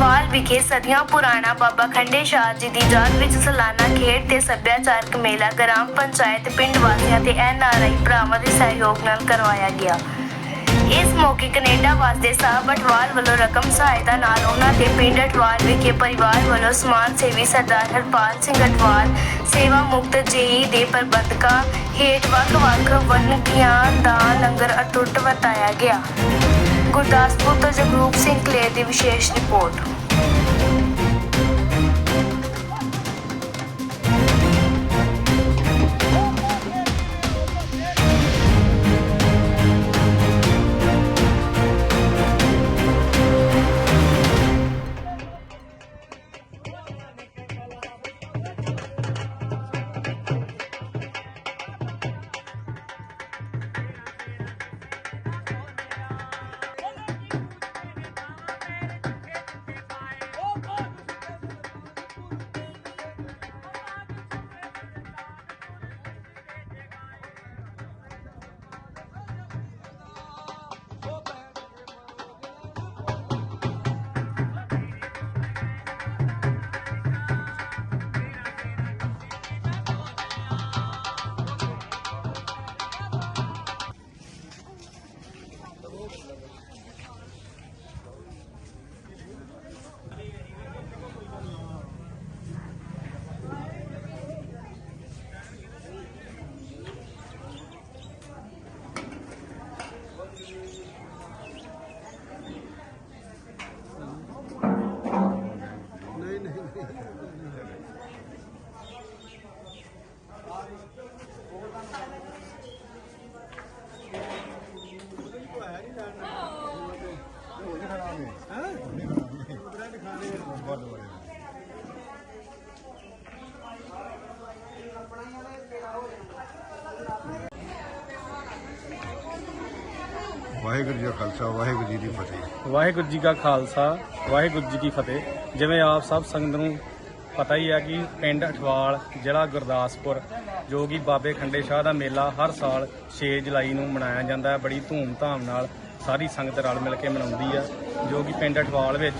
ਵਿਖੇ ਸਦੀਆਂ ਪੁਰਾਣਾ ਬਾਬਾ ਖੰਡੇ ਸ਼ਾਹ ਜੀ ਦੀ ਯਾਦ ਵਿੱਚ ਸਾਲਾਨਾ ਖੇਡ ਤੇ ਸੱਭਿਆਚਾਰਕ ਮੇਲਾ ਗ੍ਰਾਮ ਪੰਚਾਇਤ ਪਿੰਡ ਵਾਸੀਆਂ ਤੇ ਐਨਆਰਆਈ ਭਰਾਵਾਂ ਦੇ ਸਹਿਯੋਗ ਨਾਲ ਕਰਵਾਇਆ ਗਿਆ। ਇਸ ਮੌਕੇ ਕੈਨੇਡਾ ਵਾਸਤੇ ਸਾਹਿਬ ਅਟਵਾਲ ਵੱਲੋਂ ਰਕਮ ਸਹਾਇਤਾ ਨਾਲ ਉਹਨਾਂ ਦੇ ਪਿੰਡ ਅਟਵਾਲ ਵਿਖੇ ਪਰਿਵਾਰ ਵੱਲੋਂ ਸਮਾਜ ਸੇਵੀ ਸਰਦਾਰ ਹਰਪਾਲ ਸਿੰਘ ਅਟਵਾਲ, ਸੇਵਾ ਮੁਕਤ ਜੇਈ ਦੇ ਪ੍ਰਬੰਧਕਾਂ ਹੇਠ ਵੱਖ-ਵੱਖ ਵੰਨਗੀਆਂ ਦਾ ਲੰਗਰ ਅਟੁੱਟ ਵਰਤਾਇਆ ਗਿਆ। ਗੁਰਦਾਸਪੁਰ ਤੋਂ ਜਗਰੂਪ ਸਿੰਘ ਕਲੇ ਦੀ ਵਿਸ਼ੇਸ਼ ਰਿਪੋਰਟ ਵਾਹਿਗੁਰੂ ਜੀ ਕਾ ਖਾਲਸਾ, ਵਾਹਿਗੁਰੂ ਜੀ ਦੀ ਫਤਿਹ। ਵਾਹਿਗੁਰੂ ਜੀ ਕਾ ਖਾਲਸਾ, ਵਾਹਿਗੁਰੂ ਜੀ ਕੀ ਫਤਿਹ। ਜਿਵੇਂ ਆਪ ਸਭ ਸੰਗਤ ਨੂੰ ਪਤਾ ਹੀ ਹੈ ਕਿ ਪਿੰਡ ਅਠਵਾਲ, ਜ਼ਿਲ੍ਹਾ ਗੁਰਦਾਸਪੁਰ, ਜੋ ਕਿ ਬਾਬੇ ਖੰਡੇ ਸ਼ਾਹ ਦਾ ਮੇਲਾ ਹਰ ਸਾਲ 6 ਜੁਲਾਈ ਨੂੰ ਮਨਾਇਆ ਜਾਂਦਾ ਹੈ। ਬੜੀ ਧੂਮ-ਧਾਮ ਨਾਲ ਸਾਰੀ ਸੰਗਤ ਰਲ ਮਿਲ ਕੇ ਮਨਾਉਂਦੀ ਹੈ ਜੋ ਕਿ ਪਿੰਡ ਅਠਵਾਲ ਵਿੱਚ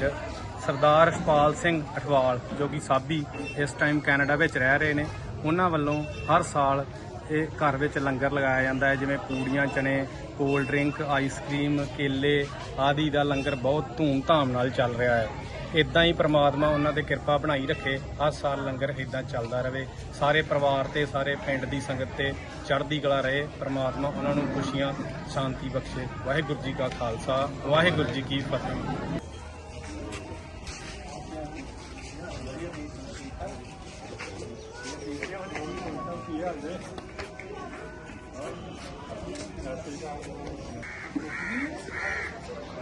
ਸਰਦਾਰ ਰਸ਼ਪਾਲ ਸਿੰਘ ਅਠਵਾਲ, ਜੋ ਕਿ ਸਾਬੀ ਇਸ ਟਾਈਮ ਕੈਨੇਡਾ ਵਿੱਚ ਰਹਿ ਰਹੇ ਨੇ, ਉਹਨਾਂ ਵੱਲੋਂ ਹਰ ਸਾਲ ਇਹ ਘਰ ਵਿੱਚ ਲੰਗਰ ਲਗਾਇਆ ਜਾਂਦਾ ਹੈ, ਜਿਵੇਂ ਪੂੜੀਆਂ ਚਨੇ ਕੋਲਡ ਡਰਿੰਕ ਆਈਸਕ੍ਰੀਮ ਕੇਲੇ ਆਦਿ ਦਾ ਲੰਗਰ ਬਹੁਤ ਧੂਮ-ਧਾਮ ਨਾਲ ਚੱਲ ਰਿਹਾ ਹੈ। ਇਦਾਂ ਹੀ ਪ੍ਰਮਾਤਮਾ ਉਹਨਾਂ ਤੇ ਕਿਰਪਾ ਬਣਾਈ ਰੱਖੇ, ਹਰ ਸਾਲ ਲੰਗਰ ਇਦਾਂ ਚੱਲਦਾ ਰਹੇ। ਸਾਰੇ ਪਰਿਵਾਰ ਤੇ, ਸਾਰੇ ਪਿੰਡ ਦੀ ਸੰਗਤ ਤੇ ਚੜ੍ਹਦੀ ਕਲਾ ਰਹੇ, ਪ੍ਰਮਾਤਮਾ ਉਹਨਾਂ ਨੂੰ ਖੁਸ਼ੀਆਂ, ਸ਼ਾਂਤੀ ਬਖਸ਼ੇ। ਵਾਹਿਗੁਰੂ ਜੀ ਕਾ ਖਾਲਸਾ, ਵਾਹਿਗੁਰੂ ਜੀ ਕੀ ਫਤਿਹ। ਨਿਕਲ ਕੇ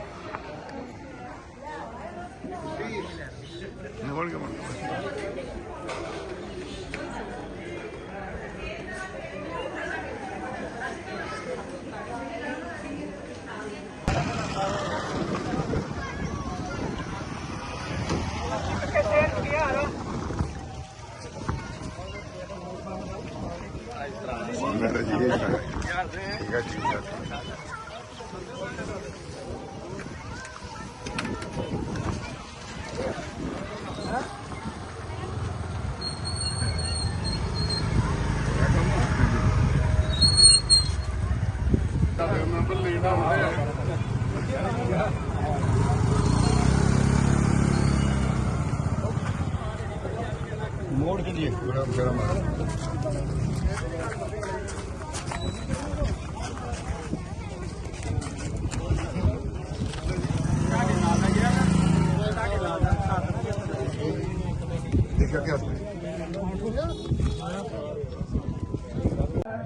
ਮਨ ਮੇਰਾ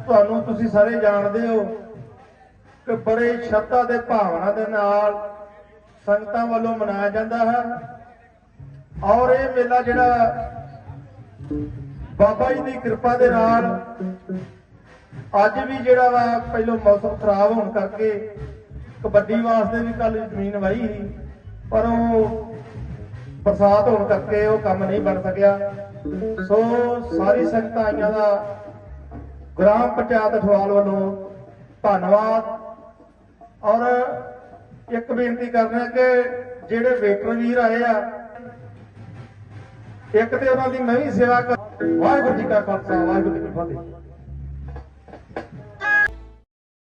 ਤੁਹਾਨੂੰ ਤੁਸੀਂ ਸਾਰੇ ਜਾਣਦੇ ਹੋ ਕਿ ਬੜੇ ਸ਼ਰਧਾ ਦੇ ਭਾਵਨਾ ਦੇ ਨਾਲ ਸੰਗਤਾਂ ਵੱਲੋਂ ਮਨਾਇਆ ਜਾਂਦਾ ਹੈ। ਔਰ ਇਹ ਮੇਲਾ ਜਿਹੜਾ ਬਾਬਾ ਜੀ ਦੀ ਕਿਰਪਾ ਦੇ ਨਾਲ ਅੱਜ ਵੀ ਜਿਹੜਾ ਵਾ ਪਹਿਲੋਂ ਮੌਸਮ ਖਰਾਬ ਹੋਣ ਕਰਕੇ ਕਬੱਡੀ ਵਾਸਤੇ ਵੀ ਕੱਲ ਜ਼ਮੀਨ ਵਾਹੀ ਸੀ, ਪਰ ਉਹ ਬਰਸਾਤ ਹੋਣ ਕਰਕੇ ਉਹ ਕੰਮ ਨਹੀਂ ਬਣ ਸਕਿਆ। ਸੋ ਸਾਰੀ ਸੰਗਤਾਂ ਆਈਆਂ ਦਾ ਗ੍ਰਾਮ ਪੰਚਾਇਤ ਅਠਵਾਲ ਵੱਲੋਂ ਧੰਨਵਾਦ। ਔਰ ਇੱਕ ਬੇਨਤੀ ਕਰਨਾ ਕਿ ਜਿਹੜੇ ਵੇਟਰ ਵੀਰ ਆਏ ਆ ਇੱਕ ਤੇ ਉਹਨਾਂ ਦੀ ਮੈਂ ਵੀ ਸੇਵਾ ਕਰ ਵਾਹਿਗੁਰੂ ਜੀ ਕਾ ਖਾਲਸਾ, ਵਾਹਿਗੁਰੂ ਜੀ ਕੀ ਫਤਿਹ।